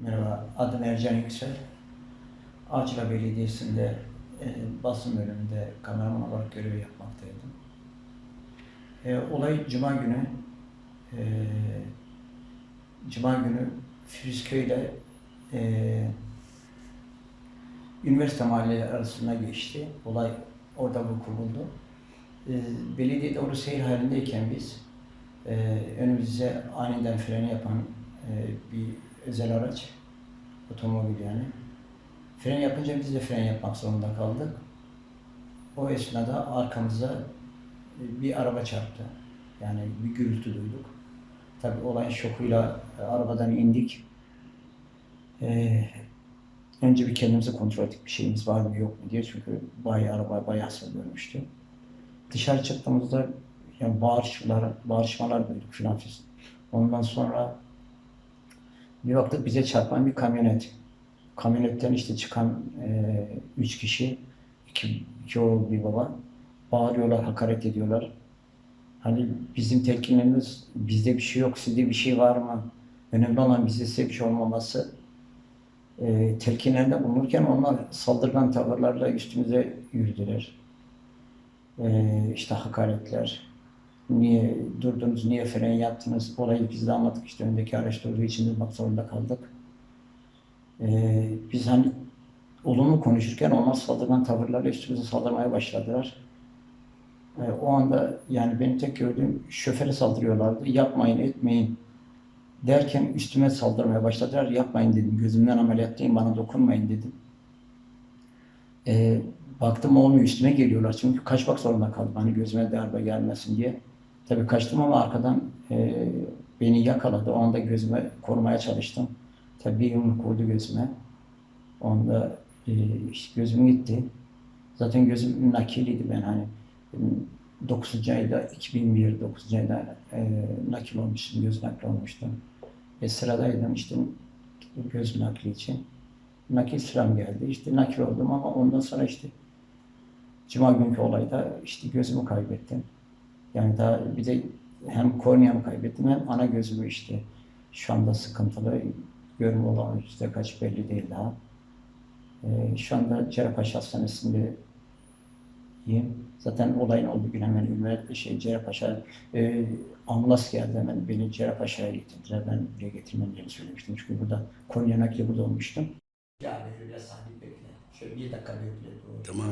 Merhaba, adım Ercan Yüksel. Ağaçla Belediyesi'nde e, basın bölümünde kameraman olarak görev yapmaktaydım. E, olay Cuma günü e, Cuma günü Firuzköy ile e, üniversite mahalleleri arasında geçti. Olay orada vuku buldu. E, belediye doğru seyir halindeyken biz e, önümüze aniden freni yapan e, bir özel araç, otomobil yani. Fren yapınca biz de fren yapmak zorunda kaldık. O esnada arkamıza e, bir araba çarptı. Yani bir gürültü duyduk. Tabii olayın şokuyla e, arabadan indik. E, önce bir kendimizi kontrol ettik bir şeyimiz var mı yok mu diye çünkü bayağı araba bayağı görmüştü. Dışarı çıktığımızda yani bağırışmalar, bağırışmalar duyduk filan. Ondan sonra bir baktık bize çarpan bir kamyonet. Kamyonetten işte çıkan e, üç kişi, iki, iki oğul bir baba bağırıyorlar, hakaret ediyorlar. Hani bizim telkinlerimiz bizde bir şey yok, sizde bir şey var mı? Önemli olan bizde size bir şey olmaması. E, telkinlerinde bulunurken onlar saldırgan tavırlarla üstümüze yürüdüler. E, işte hakaretler, niye durdunuz, niye fren yaptınız, olayı biz de anlattık işte öndeki araç durduğu için durmak zorunda kaldık. Ee, biz hani olumlu konuşurken onlar saldırgan tavırlarla üstümüze saldırmaya başladılar. Ee, o anda yani benim tek gördüğüm şoföre saldırıyorlardı. Yapmayın, etmeyin derken üstüme saldırmaya başladılar. Yapmayın dedim. Gözümden ameliyattayım, bana dokunmayın dedim. Ee, baktım olmuyor üstüme geliyorlar. Çünkü kaçmak zorunda kaldım. Hani gözüme darbe gelmesin diye. Tabii kaçtım ama arkadan e, beni yakaladı. O anda gözüme korumaya çalıştım. Tabii bir yumruk vurdu gözüme. Onda e, işte gözüm gitti. Zaten gözüm nakiliydi ben hani 9. ayda 2001 9. ayda e, nakil olmuştum, göz nakli olmuştum. Ve sıradaydım işte göz nakli için. Nakil sıram geldi. İşte nakil oldum ama ondan sonra işte Cuma günkü olayda işte gözümü kaybettim. Yani daha bir de hem korneamı kaybettim hem ana gözümü işte şu anda sıkıntılı. Görme olan yüzde kaç belli değil daha. Ee, şu anda Cerrahpaşa Hastanesi'nde iyiyim. Zaten olayın olduğu gün hemen üniversite şey Cerrahpaşa e, ambulans geldi hemen beni Cerrahpaşa'ya getirdiler. Ben buraya getirmem söylemiştim. Çünkü burada Konya nakli burada olmuştum. Yani öyle sahne bekle. Şöyle bir dakika bekle. Tamam.